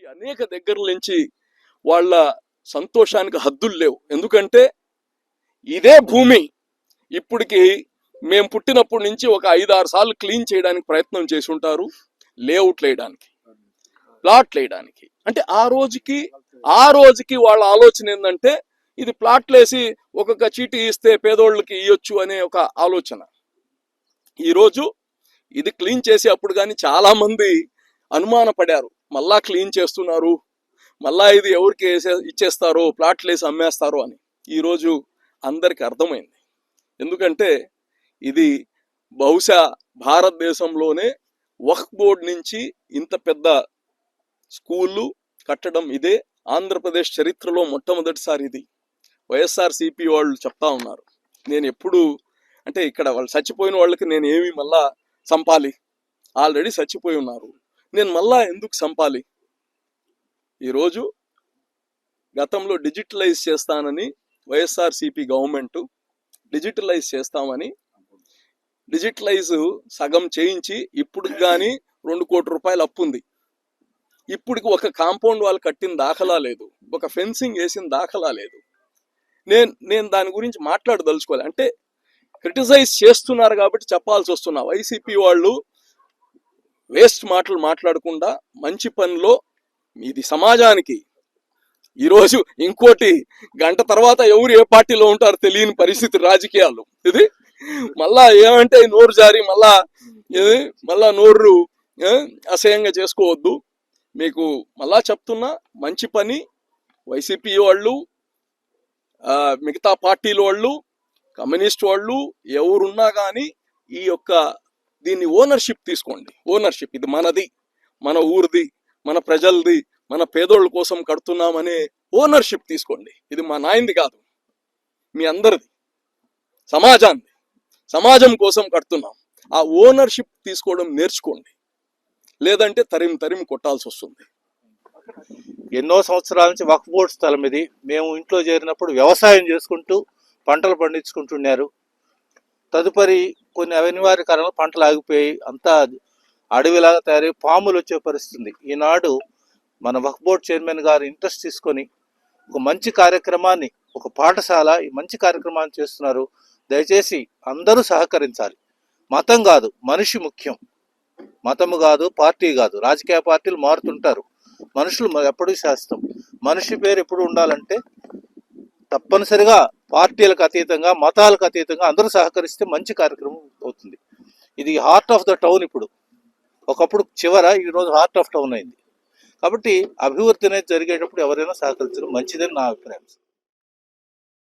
నుంచి అనేక దగ్గర నుంచి వాళ్ళ సంతోషానికి హద్దులు లేవు. ఎందుకంటే ఇదే భూమి ఇప్పటికి మేము పుట్టినప్పటి నుంచి ఒక ఐదు ఆరు సార్లు క్లీన్ చేయడానికి ప్రయత్నం చేసి ఉంటారు లేఅవుట్లు వేయడానికి ప్లాట్లు వేయడానికి అంటే ఆ రోజుకి ఆ రోజుకి వాళ్ళ ఆలోచన ఏంటంటే ఇది ప్లాట్లు వేసి ఒక్కొక్క చీటీ ఇస్తే పేదోళ్ళకి ఇవ్వచ్చు అనే ఒక ఆలోచన. ఈరోజు ఇది క్లీన్ చేసి అప్పుడు కానీ చాలా మంది అనుమానపడారు. మళ్ళా క్లీన్ చేస్తున్నారు మళ్ళా ఇది ఎవరికి వేసే- ఇచ్చేస్తారో ప్లాట్లు వేసి అమ్మేస్తారో అని ఈరోజు అందరికి అర్థమైంది. ఎందుకంటే ఇది బహుశా భారతదేశంలోనే వక్ఫ్ బోర్డ్ నుంచి ఇంత పెద్ద స్కూళ్ళు కట్టడం ఇదే ఆంధ్రప్రదేశ్ చరిత్రలో మొట్టమొదటిసారి ఇది. వైఎస్ఆర్ సిపి వాళ్ళు చెప్తా ఉన్నారు. నేను ఎప్పుడు అంటే ఇక్కడ వాళ్ళు చచ్చిపోయిన వాళ్ళకి నేను ఏమి మళ్ళా చంపాలి. ఆల్రెడీ చచ్చిపోయి ఉన్నారు. నేను మళ్ళా ఎందుకు చంపాలి? ఈరోజు గతంలో డిజిటలైజ్ చేస్తానని వైఎస్ఆర్సిపి గవర్నమెంట్ డిజిటలైజ్ చేస్తామని డిజిటలైజ్ సగం చేయించి ఇప్పుడు కానీ రెండు కోట్ల రూపాయలు అప్పు ఉంది. ఇప్పటికి ఒక కాంపౌండ్ వాళ్ళు కట్టిన దాఖలా లేదు. ఒక ఫెన్సింగ్ వేసిన దాఖలా లేదు. నేను నేను దాని గురించి మాట్లాడదలుచుకోవాలి. అంటే క్రిటిసైజ్ చేస్తున్నారు కాబట్టి చెప్పాల్సి వస్తున్నా. వైసీపీ వాళ్ళు వేస్ట్ మాటలు మాట్లాడకుండా మంచి పనిలో ఇది సమాజానికి. ఈరోజు ఇంకోటి గంట తర్వాత ఎవరు ఏ పార్టీలో ఉంటారో తెలియని పరిస్థితి రాజకీయాలు ఇది మళ్ళా ఏమంటే నోరు జారి మళ్ళా ఇది మళ్ళా నోరు అసహ్యంగా చేసుకోవద్దు. మీకు మళ్ళా చెప్తున్నా మంచి పని వైసీపీ వాళ్ళు మిగతా పార్టీల వాళ్ళు కమ్యూనిస్ట్ వాళ్ళు ఎవరున్నా కానీ ఈ యొక్క దీన్ని ఓనర్షిప్ తీసుకోండి. ఓనర్షిప్ ఇది మనది మన ఊరిది మన ప్రజలది మన పేదోళ్ళ కోసం కడుతున్నామనే ఓనర్షిప్ తీసుకోండి. ఇది మా నాయనది కాదు మీ అందరిది సమాజాన్ని సమాజం కోసం కడుతున్నాం. ఆ ఓనర్షిప్ తీసుకోవడం నేర్చుకోండి. లేదంటే తరిమి తరిమి కొట్టాల్సి వస్తుంది. ఎన్నో సంవత్సరాల నుంచి వక్ఫ్ బోర్డ్ స్థలం ఇది. మేము ఇంట్లో చేరినప్పుడు వ్యవసాయం చేసుకుంటూ పంటలు పండించుకుంటున్నారు తదుపరి కొన్ని అనివార్య కారణాలు పంటలు ఆగిపోయి అంతా అడవిలాగా తయారై పాములు వచ్చే పరిస్థితుంది. ఈనాడు మన వక్ఫ్ బోర్డ్ చైర్మన్ గారు ఇంట్రెస్ట్ తీసుకొని ఒక మంచి కార్యక్రమాన్ని ఒక పాఠశాల ఈ మంచి కార్యక్రమాన్ని చేస్తున్నారు. దయచేసి అందరూ సహకరించాలి. మతం కాదు మనిషి ముఖ్యం. మతము కాదు పార్టీ కాదు. రాజకీయ పార్టీలు మారుతుంటారు. మనుషులు మ- ఎప్పుడూ శాస్త్రం మనిషి పేరు ఎప్పుడు ఉండాలంటే తప్పనిసరిగా పార్టీలకు అతీతంగా మతాలకు అతీతంగా అందరూ సహకరిస్తే మంచి కార్యక్రమం అవుతుంది ఇది హార్ట్ ఆఫ్ ద టౌన్ ఇప్పుడు. ఒకప్పుడు చివర ఈరోజు హార్ట్ ఆఫ్ టౌన్ అయింది. కాబట్టి అభివృద్ధి అనేది జరిగేటప్పుడు ఎవరైనా సహకరించడం మంచిదని నా అభిప్రాయం.